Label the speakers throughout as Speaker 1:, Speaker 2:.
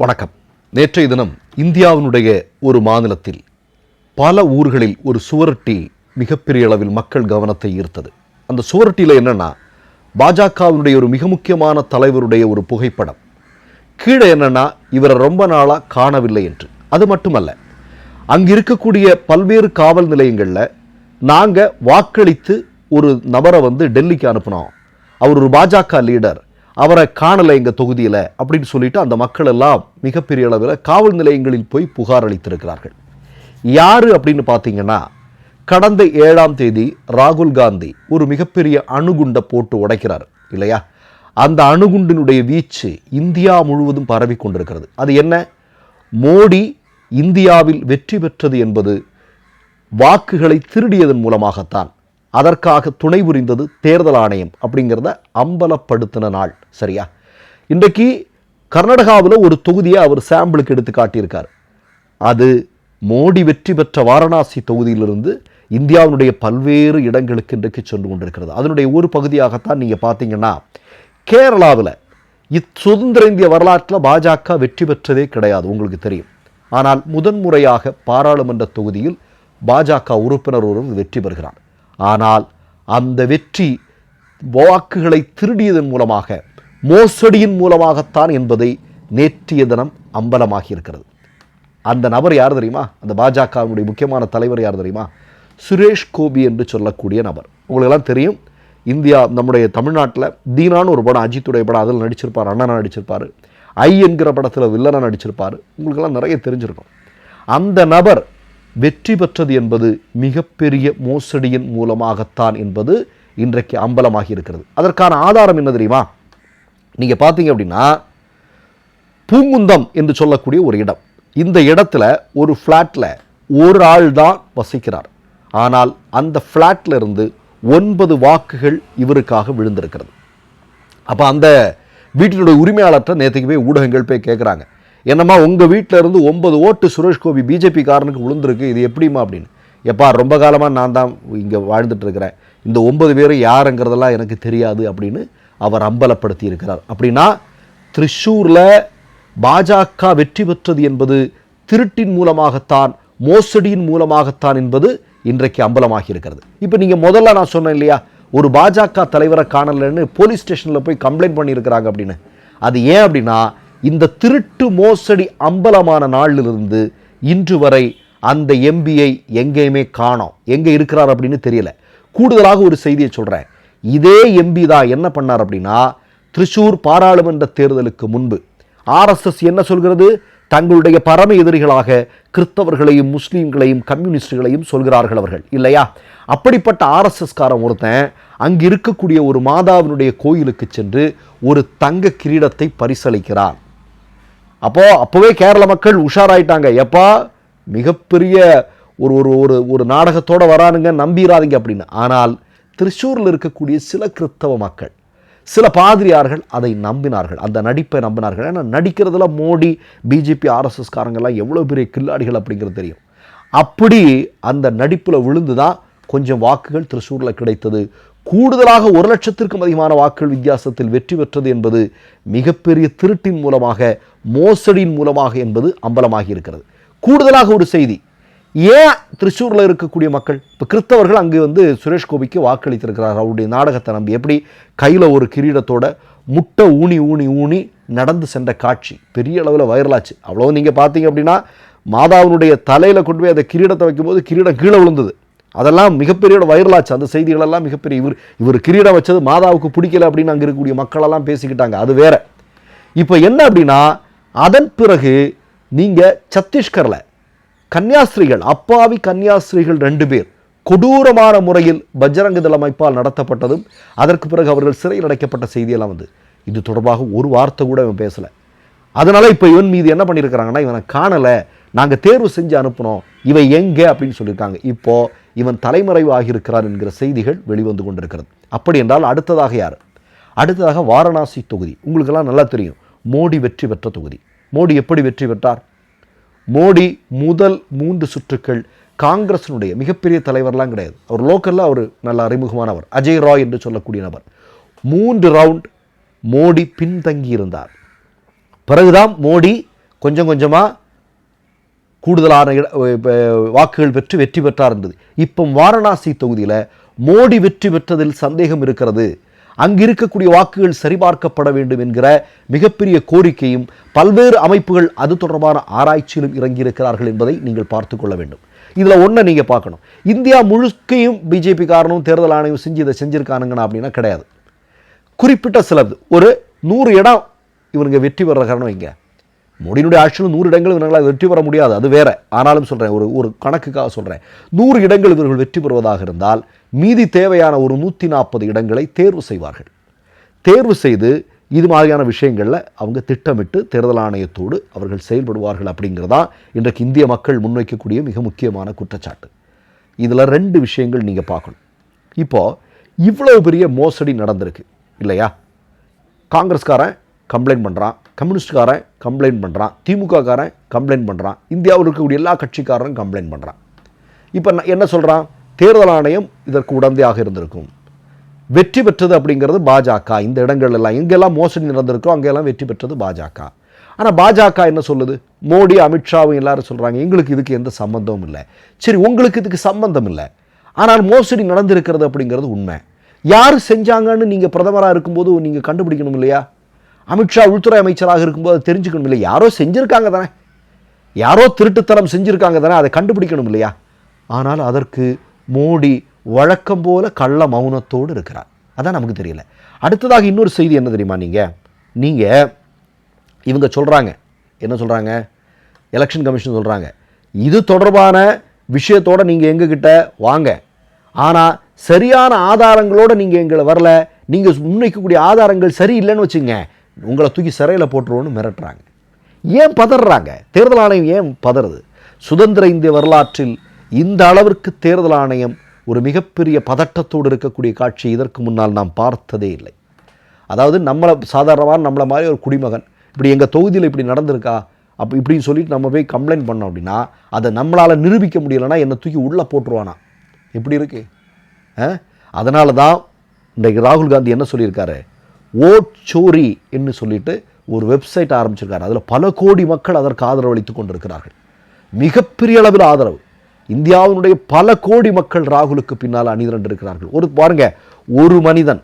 Speaker 1: வணக்கம். நேற்றைய தினம் இந்தியாவினுடைய ஒரு மாநிலத்தில் பல ஊர்களில் ஒரு சுவரொட்டி மிகப்பெரிய அளவில் மக்கள் கவனத்தை ஈர்த்தது. அந்த சுவரொட்டியில் என்னென்னா பாஜகவினுடைய ஒரு மிக முக்கியமான தலைவருடைய ஒரு புகைப்படம். கீழே என்னன்னா இவரை ரொம்ப நாளாக காணவில்லை என்று. அது மட்டுமல்ல அங்கு இருக்கக்கூடிய பல்வேறு காவல் நிலையங்களில் நாங்கள் வாக்களித்து ஒரு நபரை வந்து டெல்லிக்கு அனுப்பினோம். அவர் ஒரு பாஜக லீடர். அவரை காணலை எங்கள் தொகுதியில் அப்படின்னு சொல்லிட்டு அந்த மக்கள் எல்லாம் மிகப்பெரிய அளவில் காவல் நிலையங்களில் போய் புகார் அளித்திருக்கிறார்கள். யார் அப்படின்னு பார்த்தீங்கன்னா கடந்த ஏழாம் தேதி ராகுல் காந்தி ஒரு மிகப்பெரிய அணுகுண்டை போட்டு உடைக்கிறார் இல்லையா? அந்த அணுகுண்டினுடைய வீச்சு இந்தியா முழுவதும் பரவி கொண்டிருக்கிறது. அது என்ன? மோடி இந்தியாவில் வெற்றி பெற்றது என்பது வாக்குகளை திருடியதன் மூலமாகத்தான். அதற்காக துணை புரிந்தது தேர்தல் ஆணையம் அப்படிங்கிறத அம்பலப்படுத்தின நாள் சரியா? இன்றைக்கு கர்நாடகாவில் ஒரு தொகுதியை அவர் சாம்பிளுக்கு எடுத்து காட்டியிருக்கார். அது மோடி வெற்றி பெற்ற வாரணாசி தொகுதியிலிருந்து இந்தியாவினுடைய பல்வேறு இடங்களுக்கு இன்றைக்கு சென்று கொண்டிருக்கிறது. அதனுடைய ஒரு பகுதியாகத்தான் நீங்கள் பார்த்தீங்கன்னா கேரளாவில் இத் சுதந்திர இந்திய வரலாற்றில் பாஜக வெற்றி பெற்றதே கிடையாது உங்களுக்கு தெரியும். ஆனால் முதன்முறையாக பாராளுமன்ற தொகுதியில் பாஜக உறுப்பினர் ஒருவர் வெற்றி பெறுகிறார். ஆனால் அந்த வெற்றி வாக்குகளை திருடியதன் மூலமாக மோசடியின் மூலமாகத்தான் என்பதை நேற்றைய தினம் அம்பலமாகி இருக்கிறது அந்த நபர் யார் தெரியுமா? அந்த பாஜகவினுடைய முக்கியமான தலைவர் யார் தெரியுமா? சுரேஷ் கோபி என்று சொல்லக்கூடிய நபர். உங்களுக்கெல்லாம் தெரியும் இந்தியா நம்முடைய தமிழ்நாட்டில் தீனான்னு ஒரு படம் அஜித்துடைய படம் அதில் நடிச்சிருப்பார் அண்ணனா நடிச்சிருப்பார் ஐ என்கிற படத்தில் வில்லனா நடிச்சிருப்பார். உங்களுக்கெல்லாம் நிறைய தெரிஞ்சிருக்கும். அந்த நபர் வெற்றி பெற்றது என்பது மிகப்பெரிய மோசடியின் மூலமாகத்தான் என்பது இன்றைக்கு அம்பலமாகி இருக்கிறது அதற்கான ஆதாரம் என்ன தெரியுமா? நீங்கள் பார்த்தீங்க அப்படின்னா பூங்குந்தம் என்று சொல்லக்கூடிய ஒரு இடம். இந்த இடத்துல ஒரு ஃப்ளாட்டில் ஒரு ஆள் தான் வசிக்கிறார். ஆனால் அந்த ஃப்ளாட்டில் இருந்து ஒன்பது வாக்குகள் இவருக்காக விழுந்திருக்கிறது. அப்போ அந்த வீட்டினுடைய உரிமையாளர்கிட்ட நேற்றுக்கு போய் ஊடகங்கள் போய் கேட்குறாங்க என்னம்மா உங்கள் வீட்டில் இருந்து ஒன்பது ஓட்டு சுரேஷ் கோபி பிஜேபி காரனுக்கு விழுந்திருக்கு இது எப்படிம்மா அப்படின்னு? எப்பா ரொம்ப காலமாக நான் தான் இங்கே வாழ்ந்துட்டுருக்கிறேன் இந்த ஒன்பது பேரும் யாருங்கிறதெல்லாம் எனக்கு தெரியாது அப்படின்னு அவர் அம்பலப்படுத்தி இருக்கிறார். அப்படின்னா திரிஷூரில் பாஜக வெற்றி பெற்றது என்பது திருட்டின் மூலமாகத்தான் மோசடியின் மூலமாகத்தான் என்பது இன்றைக்கு அம்பலமாகி இருக்கிறது. இப்போ நீங்கள் முதல்ல நான் சொன்னேன் இல்லையா ஒரு பாஜக தலைவரை காணலைன்னு போலீஸ் ஸ்டேஷனில் போய் கம்ப்ளைண்ட் பண்ணியிருக்கிறாங்க அப்படின்னு. அது ஏன் அப்படின்னா இந்த திருட்டு மோசடி அம்பலமான நாளிலிருந்து இன்று வரை அந்த எம்பியை எங்கேயுமே காணோம். எங்கே இருக்கிறார் அப்படின்னு தெரியல. கூடுதலாக ஒரு செய்தியை சொல்கிறேன் இதே எம்பி தான் என்ன பண்ணார் அப்படின்னா திரிசூர் பாராளுமன்ற தேர்தலுக்கு முன்பு ஆர்எஸ்எஸ் என்ன சொல்கிறது? தங்களுடைய பரம எதிரிகளாக கிறிஸ்தவர்களையும் முஸ்லீம்களையும் கம்யூனிஸ்டுகளையும் சொல்கிறார்கள் அவர்கள். இல்லையா? அப்படிப்பட்ட ஆர்எஸ்எஸ்காரன் ஒருத்தன் அங்கு இருக்கக்கூடிய ஒரு மாதாவினுடைய கோயிலுக்கு சென்று ஒரு தங்க கிரீடத்தை பரிசளிக்கிறான். அப்போ அப்போவே கேரள மக்கள் உஷாராயிட்டாங்க. எப்பா மிகப்பெரிய ஒரு ஒரு ஒரு ஒரு நாடகத்தோட வரானுங்க நம்பிடாதீங்க அப்படின்னு. ஆனால் திருச்சூரில் இருக்கக்கூடிய சில கிறித்தவ மக்கள் சில பாதிரியார்கள் அதை நம்பினார்கள். அந்த நடிப்பை நம்பினார்கள். ஏன்னா நடிக்கிறதுல மோடி பிஜேபி ஆர்எஸ்எஸ்காரங்கெல்லாம் எவ்வளோ பெரிய கில்லாடிகள் அப்படிங்கிறது தெரியும். அப்படி அந்த நடிப்பில் விழுந்து தான் கொஞ்சம் வாக்குகள் திருச்சூரில் கிடைத்தது. கூடுதலாக ஒரு லட்சத்திற்கும் அதிகமான வாக்குகள் வித்தியாசத்தில் வெற்றி பெற்றது என்பது மிகப்பெரிய திருட்டின் மூலமாக மோசடியின் மூலமாக என்பது அம்பலமாகி இருக்கிறது. கூடுதலாக ஒரு செய்தி. ஏன் திருச்சூரில் இருக்கக்கூடிய மக்கள் இப்போ கிறிஸ்தவர்கள் அங்கே வந்து சுரேஷ் கோபிக்கு வாக்களித்திருக்கிறார் அவருடைய நாடகத்தை நம்பி. எப்படி? கையில் ஒரு கிரீடத்தோட முட்டை ஊனி ஊனி ஊனி நடந்து சென்ற காட்சி. பெரிய அளவில் வைரலாச்சு. அவ்வளோ நீங்கள் பார்த்தீங்க அப்படின்னா மாதாவினுடைய தலையில் கொண்டு போய் அந்த கிரீடத்தை வைக்கும்போது கிரீடம் கீழே விழுந்தது. அதெல்லாம் மிகப்பெரிய வைரலாச்சு. அந்த செய்திகளெல்லாம் மிகப்பெரிய இவர் இவர் கிரீடம் வச்சது மாதாவுக்கு பிடிக்கல அப்படின்னு அங்கே இருக்கக்கூடிய மக்களெல்லாம் பேசிக்கிட்டாங்க. அது வேற. இப்போ என்ன அப்படின்னா அதன் பிறகு நீங்கள் சத்தீஸ்கரில் கன்னியாஸ்திரிகள் அப்பாவி கன்னியாஸ்திரிகள் ரெண்டு பேர் கொடூரமான முறையில் பஜ்ரங்க தள அமைப்பால் நடத்தப்பட்டதும் அதற்கு பிறகு அவர்கள் சிறையில் அடைக்கப்பட்ட செய்தியெல்லாம் வந்து இது தொடர்பாக ஒரு வார்த்தை கூட இவன் பேசலை. அதனால இப்போ இவன் மீது என்ன பண்ணியிருக்கிறாங்கன்னா இவனை காணலை. நாங்கள் தேர்வு செஞ்சு அனுப்பினோம். இவன் எங்கே அப்படின்னு சொல்லியிருக்காங்க. இப்போ இவன் தலைமறைவாக ஆகியிருக்கிறார் என்கிற செய்திகள் வெளிவந்து கொண்டிருக்கிறது. அப்படி என்றால் அடுத்ததாக யார்? அடுத்ததாக வாரணாசி தொகுதி. உங்களுக்கெல்லாம் நல்லா தெரியும். மோடி வெற்றி பெற்ற தொகுதி. மோடி எப்படி வெற்றி பெற்றார்? மோடி முதல் மூன்று சுற்றுக்கள் காங்கிரஸினுடைய மிகப்பெரிய தலைவர்லாம் கிடையாது. அவர் லோக்கலில் அவர் நல்ல அறிமுகமானவர். அஜய் ராய் என்று சொல்லக்கூடிய நபர். மூன்று ரவுண்ட் மோடி பின்தங்கி இருந்தார் பிறகுதான் மோடி கொஞ்சம் கொஞ்சமாக கூடுதலான வாக்குகள் பெற்று வெற்றி பெற்றார் இருந்தது இப்போ வாரணாசி தொகுதியில் மோடி வெற்றி பெற்றதில் சந்தேகம் இருக்கிறது. அங்கு இருக்கக்கூடிய வாக்குகள் சரிபார்க்கப்பட வேண்டும் என்கிற மிகப்பெரிய கோரிக்கையும் பல்வேறு அமைப்புகள் அது தொடர்பான ஆராய்ச்சியிலும் இறங்கியிருக்கிறார்கள் என்பதை நீங்கள் பார்த்து கொள்ள வேண்டும். இதில் ஒன்றை நீங்கள் பார்க்கணும். இந்தியா முழுக்கையும் பிஜேபி காரணம் தேர்தல் ஆணையம் செஞ்சு இதை செஞ்சுருக்கானுங்கண்ணா அப்படின்னா கிடையாது. குறிப்பிட்ட சிலது. ஒரு நூறு இடம் இவனுங்க வெற்றி பெற காரணம் இங்கே. மோடியினுடைய ஆட்சியில் நூறு இடங்கள் இவர்களால் வெற்றி பெற முடியாது அது வேற. ஆனாலும் சொல்கிறேன் ஒரு ஒரு கணக்குக்காக சொல்கிறேன் நூறு இடங்கள் இவர்கள் வெற்றி பெறுவதாக இருந்தால் மீதி தேவையான ஒரு நூற்றி நாற்பது இடங்களை தேர்வு செய்வார்கள். தேர்வு செய்து இது மாதிரியான விஷயங்களில் அவங்க திட்டமிட்டு தேர்தல் ஆணையத்தோடு அவர்கள் செயல்படுவார்கள் அப்படிங்கிறதா இன்றைக்கு இந்திய மக்கள் முன்வைக்கக்கூடிய மிக முக்கியமான குற்றச்சாட்டு. இதில் ரெண்டு விஷயங்கள் நீங்கள் பார்க்கணும். இப்போ இவ்வளவு பெரிய மோசடி நடந்திருக்கு இல்லையா? காங்கிரஸ்காரன் கம்ப்ளைண்ட் பண்ணுறான் கம்யூனிஸ்ட்காரன் கம்ப்ளைண்ட் பண்ணுறான் திமுககாரன் கம்ப்ளைண்ட் பண்ணுறான் இந்தியாவில் இருக்கக்கூடிய எல்லா கட்சிக்காரரும் கம்ப்ளைண்ட் பண்ணுறான் இப்போ நான் என்ன சொல்கிறான் தேர்தல் ஆணையம் இதற்கு உடந்தையாக இருந்திருக்கும். வெற்றி பெற்றது அப்படிங்கிறது பாஜக. இந்த இடங்கள் எல்லாம் எங்கெல்லாம் மோசடி நடந்திருக்கோ அங்கெல்லாம் வெற்றி பெற்றது பாஜக. ஆனால் பாஜக என்ன சொல்லுது? மோடி அமித்ஷாவும் எல்லாரும் சொல்கிறாங்க எங்களுக்கு இதுக்கு எந்த சம்மந்தமும் இல்லை. சரி உங்களுக்கு இதுக்கு சம்மந்தம் இல்லை. ஆனால் மோசடி நடந்திருக்கிறது அப்படிங்கிறது உண்மை. யார் செஞ்சாங்கன்னு நீங்கள் பிரதமராக இருக்கும்போது நீங்கள் கண்டுபிடிக்கணும் இல்லையா? அமித்ஷா உள்துறை அமைச்சராக இருக்கும்போது தெரிஞ்சுக்கணும் இல்லை யாரோ செஞ்சுருக்காங்க தானே. யாரோ திருட்டுத்தனம் செஞ்சுருக்காங்க தானே அதை கண்டுபிடிக்கணும் இல்லையா? ஆனால் அதற்கு மோடி வழக்கம் போல கள்ள மௌனத்தோடு இருக்கிறார். அதான் நமக்கு தெரியல. அடுத்ததாக இன்னொரு செய்தி என்ன தெரியுமா நீங்கள் நீங்கள் இவங்க சொல்கிறாங்க என்ன சொல்கிறாங்க எலெக்ஷன் கமிஷன் சொல்கிறாங்க இது தொடர்பான விஷயத்தோட நீங்கள் எங்ககிட்ட வாங்க. ஆனால் சரியான ஆதாரங்களோடு நீங்கள் எங்களை வரல. நீங்கள் முன்வைக்கக்கூடிய ஆதாரங்கள் சரியில்லைன்னு வச்சுங்க உங்களை தூக்கி சிறையில் போட்டுருவோன்னு மிரட்டுறாங்க. ஏன் பதறாங்க? தேர்தல் ஆணையம் ஏன் பதறுது? சுதந்திர இந்திய வரலாற்றில் இந்த அளவிற்கு தேர்தல் ஆணையம் ஒரு மிகப்பெரிய பதட்டத்தோடு இருக்கக்கூடிய காட்சி இதற்கு முன்னால் நாம் பார்த்ததே இல்லை. அதாவது நம்மளை சாதாரணமாக நம்மளை மாதிரி ஒரு குடிமகன் இப்படி எங்கள் தொகுதியில் இப்படி நடந்திருக்கா அப்போ இப்படின்னு சொல்லிட்டு நம்ம போய் கம்ப்ளைண்ட் பண்ணோம் அப்படின்னா அதை நம்மளால் நிரூபிக்க முடியலைன்னா என்னை தூக்கி உள்ளே போட்டுருவானா? எப்படி இருக்கு? அதனால தான் இன்றைக்கு ராகுல் காந்தி என்ன சொல்லியிருக்காரு? ஓட்சோரி என்று சொல்லிட்டு ஒரு வெப்சைட் ஆரம்பிச்சிருக்காரு. அதில் பல கோடி மக்கள் அதற்கு ஆதரவு கொண்டிருக்கிறார்கள். மிகப்பெரிய அளவில் ஆதரவு. இந்தியாவினுடைய பல கோடி மக்கள் ராகுலுக்கு பின்னால் அணிதிரண்டிருக்கிறார்கள் ஒரு பாருங்க ஒரு மனிதன்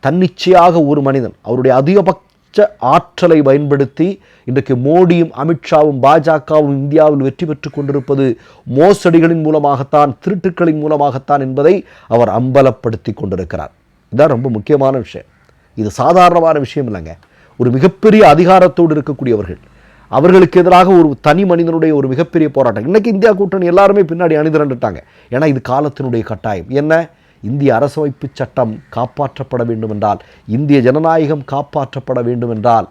Speaker 1: தன்னிச்சையாக ஒரு மனிதன் அவருடைய அதிகபட்ச ஆற்றலை பயன்படுத்தி இன்றைக்கு மோடியும் அமித்ஷாவும் பாஜகவும் இந்தியாவில் வெற்றி பெற்றுக் கொண்டிருப்பது மோசடிகளின் மூலமாகத்தான் திருட்டுக்களின் மூலமாகத்தான் என்பதை அவர் அம்பலப்படுத்தி கொண்டிருக்கிறார். இதுதான் ரொம்ப முக்கியமான விஷயம். இது சாதாரணமான விஷயம் இல்லைங்க. ஒரு மிகப்பெரிய அதிகாரத்தோடு இருக்கக்கூடியவர்கள் அவர்களுக்கு எதிராக ஒரு தனி மனிதனுடைய ஒரு மிகப்பெரிய போராட்டம். இன்றைக்கி இந்தியா கூட்டணி எல்லாருமே பின்னாடி அணிதிரண்டுட்டாங்க. ஏன்னா இது காலத்தினுடைய கட்டாயம். என்ன? இந்திய அரசமைப்பு சட்டம் காப்பாற்றப்பட வேண்டும் என்றால் இந்திய ஜனநாயகம் காப்பாற்றப்பட வேண்டும் என்றால்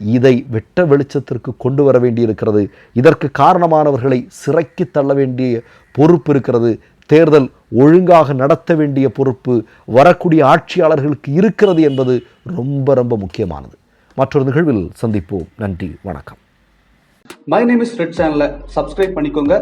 Speaker 1: இதை வெட்ட வெளிச்சத்திற்கு கொண்டு வர வேண்டியிருக்கிறது. இதற்கு காரணமானவர்களை சிறைக்கு தள்ள வேண்டிய பொறுப்பு இருக்கிறது. தேர்தல் ஒழுங்காக நடத்த வேண்டிய பொறுப்பு வரக்கூடிய ஆட்சியாளர்களுக்கு இருக்கிறது என்பது ரொம்ப ரொம்ப முக்கியமானது. மற்றொரு நிகழ்வில் சந்திப்போம். நன்றி வணக்கம்.
Speaker 2: மை நேம் இஸ் ரெட் சேனலை சப்ஸ்கிரைப் பண்ணிக்கோங்க.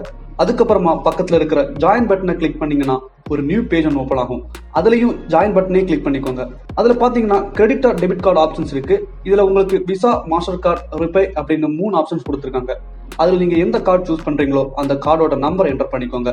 Speaker 2: அதுக்கப்புறமா பக்கத்தில் இருக்கிற ஜாயின் பட்டனை கிளிக் பண்ணீங்கன்னா ஒரு நியூ பேஜ் ஒன்று ஓப்பன் ஆகும். அதுலேயும் ஜாயின் பட்டனே கிளிக் பண்ணிக்கோங்க. அதில் பார்த்தீங்கன்னா credit or debit card options இருக்கு. இதில் உங்களுக்கு விசா மாஸ்டர் கார்டு ரிப்பே அப்படின்னு மூணு ஆப்ஷன்ஸ் கொடுத்துருக்காங்க. அதில் நீங்கள் எந்த கார்டு சூஸ் பண்ணுறீங்களோ அந்த கார்டோட நம்பர் என்டர் பண்ணிக்கோங்க.